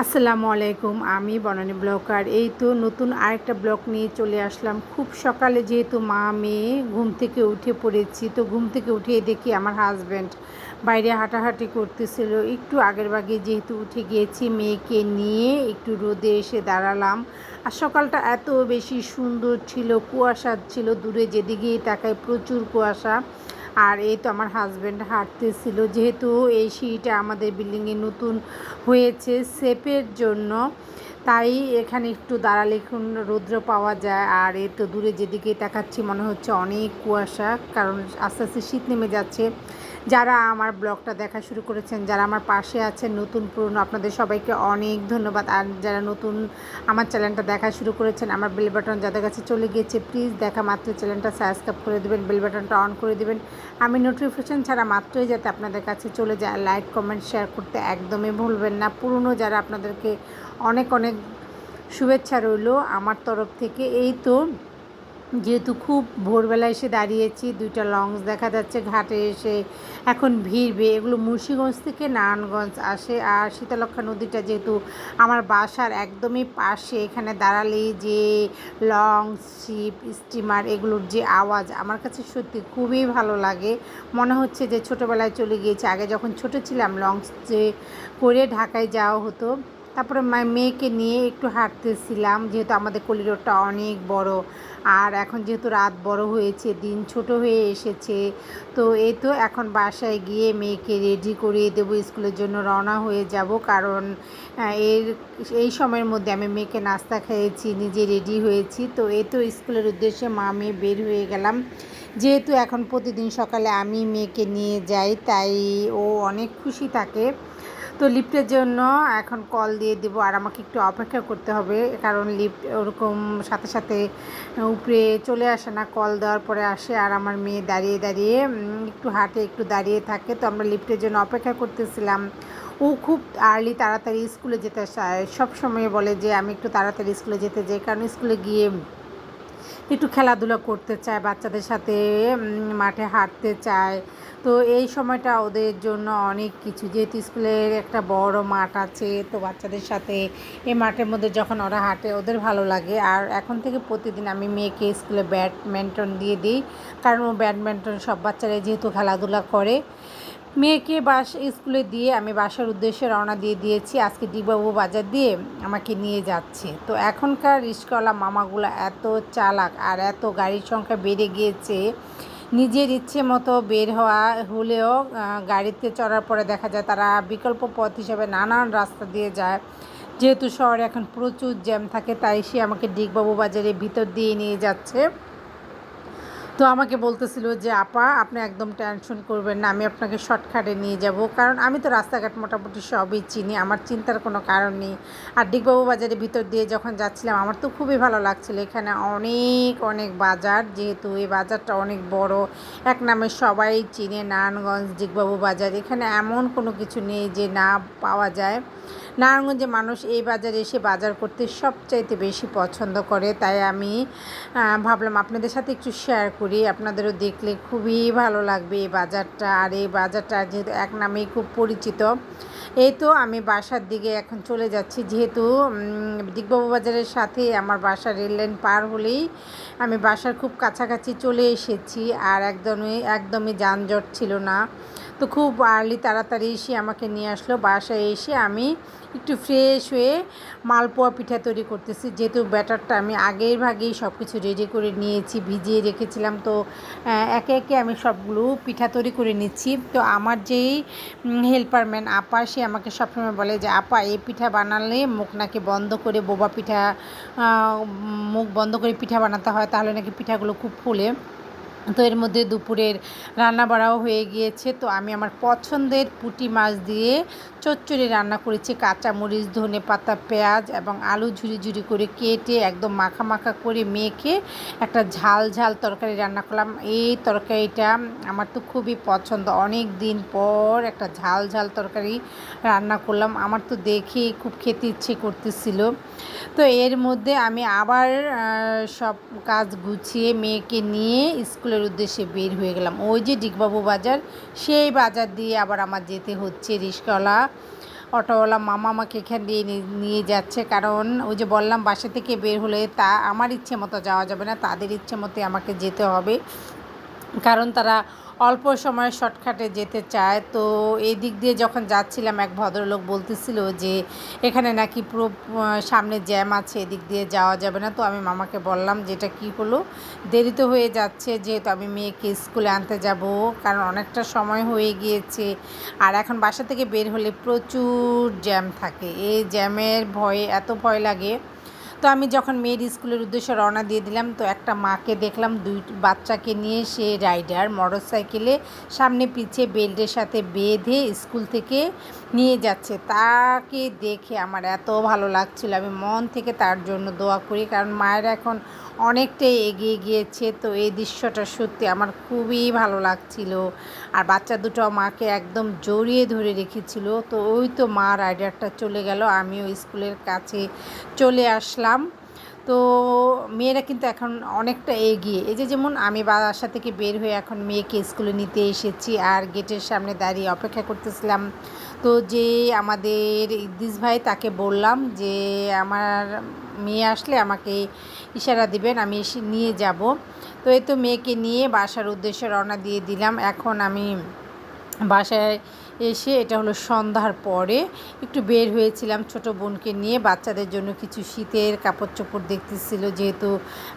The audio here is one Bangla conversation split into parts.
আসসালামু আলাইকুম, আমি বনানী ব্লগার এই তো নতুন আরেকটা ব্লগ নিয়ে চলে আসলাম। খুব সকালে যেহেতু মা মেয়ে ঘুম থেকে উঠে পড়েছি, তো ঘুম থেকে উঠে দেখি আমার হাজব্যান্ড বাইরে হাঁটাহাঁটি করতেছিল। একটু আগের ভাগে যেহেতু উঠে গিয়েছি, মেয়েকে নিয়ে একটু রোদে এসে দাঁড়ালাম। আর সকালটা এত বেশি সুন্দর ছিল, কুয়াশা ছিল, দূরে যেদিকেই তাকায় প্রচুর কুয়াশা। আর এই তো আমার হাজব্যান্ড হাঁটতেছিল। যেহেতু এই সিঁড়িটা আমাদের বিল্ডিংয়ে নতুন হয়েছে সেপের জন্য, তাই এখানে একটু দাঁড়ালে এখন রৌদ্র পাওয়া যায়। আর এত তো দূরে যেদিকে তাকাচ্ছি মনে হচ্ছে অনেক কুয়াশা, কারণ আস্তে আস্তে শীত নেমে যাচ্ছে। যারা আমার ব্লগটা দেখা শুরু করেছেন, যারা আমার পাশে আছেন, নতুন, পুরনো, আপনাদের সবাইকে অনেক ধন্যবাদ। আর যারা নতুন আমার চ্যানেলটা দেখা শুরু করেছেন, আমার বেল বাটন যাদের কাছে চলে গিয়েছে প্লিজ দেখা মাত্র চ্যানেলটা সাবস্ক্রাইব করে দেবেন, বেল বাটনটা অন করে দেবেন। আমি নোটিফিকেশান ছাড়া মাত্রই যাতে আপনাদের কাছে চলে যায়। লাইক কমেন্ট শেয়ার করতে একদমই ভুলবেন না। পুরনো যারা আপনাদেরকে অনেক অনেক শুভেচ্ছা রইল আমার তরফ থেকে। এই তো যেহেতু খুব ভোরবেলা এসে দাঁড়িয়েছি, দুইটা লঞ্চ দেখা যাচ্ছে, ঘাটে এসে এখন ভিড়বে। এগুলো মুর্শিগঞ্জ থেকে নারায়ণগঞ্জ আসে। আর শীতলক্ষা নদীটা যেহেতু আমার বাসার একদমই পাশে, এখানে দাঁড়ালেই যে লঞ্চ, শিপ, স্টিমার এগুলোর যে আওয়াজ আমার কাছে সত্যি খুবই ভালো লাগে। মনে হচ্ছে যে ছোটোবেলায় চলে গিয়েছে। আগে যখন ছোট ছিলাম, লঞ্চ যে করে ঢাকায় যাওয়া হতো। তারপরে মেয়েকে নিয়ে একটু হাঁটতেছিলাম, যেহেতু আমাদের কলি রোডটা অনেক বড়। আর এখন যেহেতু রাত বড় হয়েছে, দিন ছোট হয়ে এসেছে, তো এই তো এখন বাসায় গিয়ে মেয়েকে রেডি করিয়ে দেবো, স্কুলের জন্য রওনা হয়ে যাব। কারণ এর, এই সময়ের মধ্যে আমি মেয়েকে নাস্তা খেয়েছি, নিজে রেডি হয়েছি। তো এই তো স্কুলের উদ্দেশ্যে মা, মেয়ে বের হয়ে গেলাম। যেহেতু এখন প্রতিদিন সকালে আমি মেয়েকে নিয়ে যাই, তাই ও অনেক খুশি থাকে। তো লিফটের জন্য এখন কল দিয়ে দেবো আর আমাকে একটু অপেক্ষা করতে হবে, কারণ লিফট ওরকম সাথে সাথে উপরে চলে আসে না, কল দেওয়ার পরে আসে আর আমার মেয়ে দাঁড়িয়ে দাঁড়িয়ে একটু হাঁটে, একটু দাঁড়িয়ে থাকে। তো আমরা লিফটের জন্য অপেক্ষা করতেছিলাম। ও খুব আর্লি তাড়াতাড়ি স্কুলে যেতে চায়। সব সময় বলে যে, আমি একটু তাড়াতাড়ি স্কুলে যেতে যাই কারণ স্কুলে গিয়ে একটু খেলাধুলা করতে চায়, বাচ্চাদের সাথে মাঠে হাঁটতে চায়। তো এই সময়টা ওদের জন্য অনেক কিছু। যেহেতু স্কুলের একটা বড় মাঠ আছে, তো বাচ্চাদের সাথে এই মাঠের মধ্যে যখন ওরা হাঁটে, ওদের ভালো লাগে। আর এখন থেকে প্রতিদিন আমি মেয়েকে স্কুলে ব্যাডমিন্টন দিয়ে দিই। কারণ ও ব্যাডমিন্টন সব বাচ্চারাই যেহেতু খেলাধুলা করে মেয়েকে বাস স্কুলে দিয়ে আমি বাসার উদ্দেশ্যে রওনা দিয়ে দিয়েছি। আজকে ডিবাবু বাজার দিয়ে আমাকে নিয়ে যাচ্ছে। তো এখনকার রিস্কওয়ালা মামাগুলো এত চালাক আর এত গাড়ির সংখ্যা বেড়ে গিয়েছে, নিজের ইচ্ছে মতো বের হওয়া হলেও গাড়িতে চড়ার পরে দেখা যায় তারা বিকল্প পথ হিসাবে নানান রাস্তা দিয়ে যায়। যেহেতু শহরে এখন প্রচুর জ্যাম থাকে, তাই সে আমাকে ডিগবাবু বাজারের ভিতর দিয়ে নিয়ে যাচ্ছে। তো আমাকে বলতেছিল যে, আপা, আপনি একদম টেনশন করবেন না, আমি আপনাকে শর্টকাটে নিয়ে যাব। কারণ আমি তো রাস্তাঘাট মোটামুটি সবই চিনি, আমার চিন্তার কোনো কারণ নেই। আর ডিগবাবু বাজারের ভিতর দিয়ে যখন যাচ্ছিলাম, আমার তো খুবই ভালো লাগছিল। এখানে অনেক অনেক বাজার, যেহেতু এই বাজারটা অনেক বড়, এক নামে সবাই চিনে নারায়ণগঞ্জ, ডিগবাবু বাজার। এখানে এমন কোনো কিছু নেই যে না পাওয়া যায়। নারায়ণগঞ্জে মানুষ এই বাজারে এসে বাজার করতে সবচাইতে বেশি পছন্দ করে। তাই আমি ভাবলাম আপনাদের সাথে একটু শেয়ার করি। আপনাদেরও দেখলে খুবই ভালো লাগবে এই বাজারটা। আর এই বাজারটা যেহেতু এক নামেই খুব পরিচিত, এই তো আমি বাসার দিকে এখন চলে যাচ্ছি। যেহেতু দিগবাবু বাজারের সাথে আমার বাসা রেল লাইন পার হলেই আমি বাসার খুব কাছাকাছি চলে এসেছি। আর একদমই একদমই যানজট ছিল না। তো খুব আর্লি তাড়াতাড়ি এসে আমাকে নিয়ে আসলো। বাসায় এসে আমি একটু ফ্রেশ হয়ে মালপোয়া পিঠা তৈরি করতেছি। যেহেতু ব্যাটারটা আমি আগের ভাগেই সব কিছু রেডি করে নিয়েছি, ভিজিয়ে রেখেছিলাম, তো একে একে আমি সবগুলো পিঠা তৈরি করে নিচ্ছি। তো আমার যেই হেল্পারম্যান আপা, সে আমাকে সবসময় বলে যে, আপা, এই পিঠা বানালে মুখ নাকি বন্ধ করে বোবা পিঠা মুখ বন্ধ করে পিঠা বানাতে হয়, তাহলে নাকি পিঠাগুলো খুব ফুলে। তো এর মধ্যে দুপুরের রান্না বাড়াও হয়ে গিয়েছে। তো আমি আমার পছন্দের পুঁটি মাছ দিয়ে চচ্চড়ি রান্না করেছি। কাঁচামরিচ, ধনে পাতা, পেঁয়াজ এবং আলু ঝুরি ঝুরি করে কেটে একদম মাখা মাখা করে মেখে একটা ঝাল ঝাল তরকারি রান্না করলাম। এই তরকারিটা আমার তো খুবই পছন্দ। অনেক দিন পর একটা ঝাল ঝাল তরকারি রান্না করলাম। আমার তো দেখেই খুব খেতে ইচ্ছে করতেছিল। তো এর মধ্যে আমি আবার সব কাজ গুছিয়ে মেয়েকে নিয়ে স্কুলের উদ্দেশ্যে বের হয়ে গেলাম। ওই যে ডিগবাবু বাজার, সেই বাজার দিয়ে আবার আমার যেতে হচ্ছে রিক্সাওয়ালা অটোওয়ালা মামা আমাকে এখান দিয়ে নিয়ে যাচ্ছে। কারণ ওই যে বললাম, বাসা থেকে বের হলে তা, আমার ইচ্ছে মতো যাওয়া যাবে না, তাদের ইচ্ছে মতো আমাকে যেতে হবে। কারণ তারা অল্প সময়ে শর্টকাটে যেতে চায়। তো এই দিক দিয়ে যখন যাচ্ছিলাম, এক ভদ্রলোক বলতেছিল যে, এখানে নাকি পুরো সামনে জ্যাম আছে, এদিক দিয়ে যাওয়া যাবে না। তো আমি মামাকে বললাম যে, এটা কী হলো? দেরি তো হয়ে যাচ্ছে, যেহেতু আমি মেয়েকে স্কুলে আনতে যাব, কারণ অনেকটা সময় হয়ে গিয়েছে। আর এখন বাসা থেকে বের হলে প্রচুর জ্যাম থাকে। এই জ্যামের ভয়ে এত ভয় লাগে তো আমি যখন মেয়ের স্কুলের উদ্দেশ্যে রওনা দিয়ে দিলাম, তো একটা মাকে দেখলাম, দুই বাচ্চাকে নিয়ে সে রাইডার মোটর সাইকেলে সামনে পিছে বেল্টের সাথে বেঁধে স্কুল থেকে নিয়ে যাচ্ছে। তাকে দেখে আমার এত ভালো লাগছিল, আমি মন থেকে তার জন্য দোয়া করি, কারণ মায়ের এখন অনেকটাই এগিয়ে গিয়েছে। তো এই দৃশ্যটা সত্যি আমার খুবই ভালো লাগছিল। আর বাচ্চা দুটো মাকে একদম জড়িয়ে ধরে রেখেছিল। তো ওই তো মা রাইডারটা চলে গেল, আমিও স্কুলের কাছে চলে আসলাম। তো মেয়েরা কিন্তু এখন অনেকটা এগিয়ে। এই যে যেমন আমি বাসা থেকে বের হয়ে এখন মেয়েকে স্কুলে নিতে এসেছি আর গেটের সামনে দাঁড়িয়ে অপেক্ষা করতেছিলাম। তো যে আমাদের ইদ্দিস ভাই তাকে বললাম যে, আমার মেয়ে আসলে আমাকে ইশারা দিবেন, আমি নিয়ে যাব। তো এই তো মেয়েকে নিয়ে বাসার উদ্দেশ্যে রওনা দিয়ে দিলাম। এখন আমি বাসায় এসে এটা হলো সন্ধ্যার পরে একটু বের হয়েছিলাম ছোট বোনকে নিয়ে, বাচ্চাদের জন্য কিছু শীতের কাপড় চোপড় দেখতেছিল, যেহেতু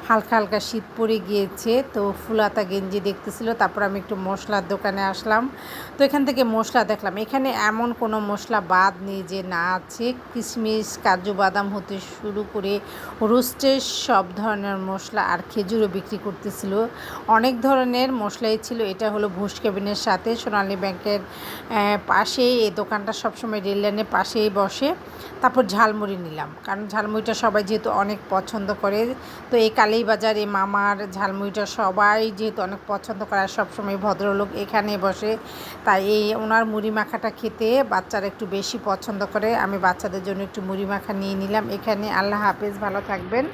হালকা হালকা শীত পড়ে গিয়েছে, তো ফুলাতা গেঞ্জি দেখতেছিল, তারপর আমি একটু মশলার দোকানে আসলাম। তো এখান থেকে মশলা দেখলাম, এখানে এমন কোনো মশলা বাদ নেই যে না আছে, কিশমিশ, কাজু বাদাম হতে শুরু করে রোস্টের সব ধরনের মশলা আর খেজুরও বিক্রি করতেছিল। অনেক ধরনের মশলাই ছিল, এটা হলো ভুষ কেবিনের সাথে সোনালী ব্যাংকের পাশেই, এই দোকানটা সবসময় রেল লাইনের পাশেই বসে। তারপর ঝালমুড়ি নিলাম, কারণ ঝালমুড়িটা সবাই যেহেতু অনেক পছন্দ করে। তো এই কালী বাজার এই মামার ঝালমুড়িটা সবাই যেহেতু অনেক পছন্দ করে, আর সবসময় ভদ্রলোক এখানে বসে। তাই এই ওনার মুড়ি মাখাটা খেতে বাচ্চারা একটু বেশি পছন্দ করে। আমি বাচ্চাদের জন্য একটু মুড়ি মাখা নিয়ে নিলাম। এখানে আল্লাহ হাফেজ, ভালো থাকবেন।